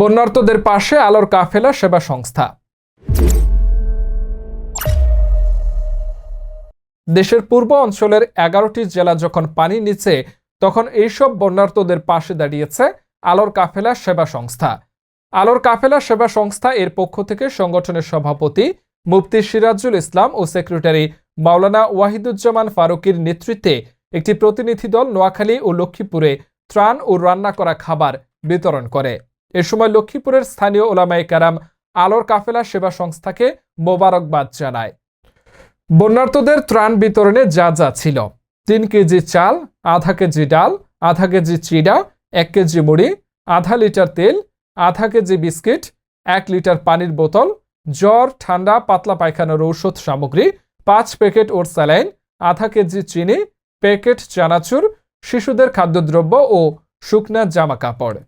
বন্যার্তদের পাশে আলোর কাফেলা সেবা সংস্থা। দেশের পূর্ব অঞ্চলের এগারোটি জেলা যখন পানি নিচে, তখন এইসব বন্যার্তদের পাশে দাঁড়িয়েছে আলোর কাফেলা সেবা সংস্থা। আলোর কাফেলা সেবা সংস্থা এর পক্ষ থেকে সংগঠনের সভাপতি মুফতি সিরাজুল ইসলাম ও সেক্রেটারি মাওলানা ওয়াহিদুজ্জামান ফারুকির নেতৃত্বে একটি প্রতিনিধি দল নোয়াখালী ও লক্ষ্মীপুরে ত্রাণ ও রান্না করা খাবার বিতরণ করে। এ সময় লক্ষ্মীপুরের স্থানীয় ওলামাই কারাম আলোর কাফেলা সেবা সংস্থাকে মোবারকবাদ জানায়। বন্যার্তদের ত্রাণ বিতরণে যা যা ছিল, তিন কেজি চাল, আধা কেজি ডাল, আধা কেজি চিড়া, এক কেজি মুড়ি, আধা লিটার তেল, আধা কেজি বিস্কিট, এক লিটার পানির বোতল, জ্বর, ঠান্ডা, পাতলা পায়খানার ঔষধ সামগ্রী, পাঁচ প্যাকেট ওর স্যালাইন, আধা কেজি চিনি, প্যাকেট চানাচুর, শিশুদের খাদ্যদ্রব্য ও শুকনা জামা কাপড়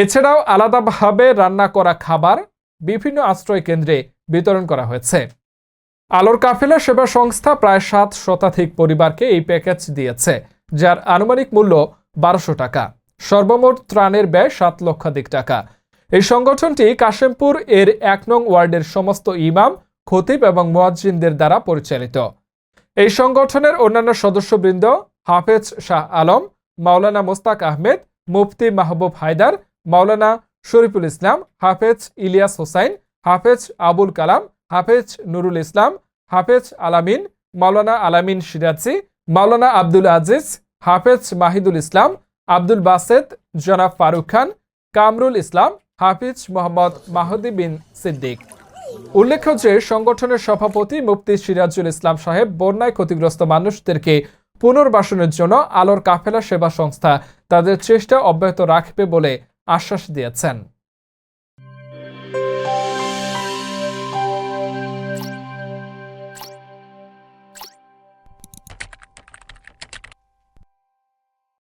এছাড়াও আলাদাভাবে রান্না করা খাবার বিভিন্ন আশ্রয় কেন্দ্রে বিতরণ করা হয়েছে। আলোর কাফেলা সেবা সংস্থা প্রায় সাত শতাধিক পরিবারকে এই প্যাকেজ দিয়েছে, যার আনুমানিক মূল্য বারোশো টাকা। সর্বমোট ত্রাণের ব্যয় সাত লক্ষাধিক টাকা। এই সংগঠনটি কাশেমপুর এর এক নং ওয়ার্ডের সমস্ত ইমাম, খতিব এবং মুয়াজ্জিনদের দ্বারা পরিচালিত। এই সংগঠনের অন্যান্য সদস্যবৃন্দ হাফেজ শাহ আলম, মাওলানা মোস্তাক আহমেদ, মুফতি মাহবুব হায়দার মাওলানা শরীফুল ইসলাম, হাফেজ ইলিয়াস হোসাইন, হাফেজ আবুল কালাম, হাফেজ নুরুল ইসলাম, হাফেজ আলামিন, মাওলানা আলামিন সিরাজি, মাওলানা আব্দুল আজিজ, হাফেজ মাহিদুল ইসলাম, আব্দুল বাসেদ, জনাব ফারুক খান, কামরুল ইসলাম, হাফিজ মোহাম্মদ মাহদি বিন সিদ্দিক। উল্লেখ্য যে সংগঠনের সভাপতি মুফতি সিরাজুল ইসলাম সাহেব বন্যায় ক্ষতিগ্রস্ত মানুষদেরকে পুনর্বাসনের জন্য আলোর কাফেলা সেবা সংস্থা তাদের চেষ্টা অব্যাহত রাখবে বলে আশ্বাস দিয়েছেন।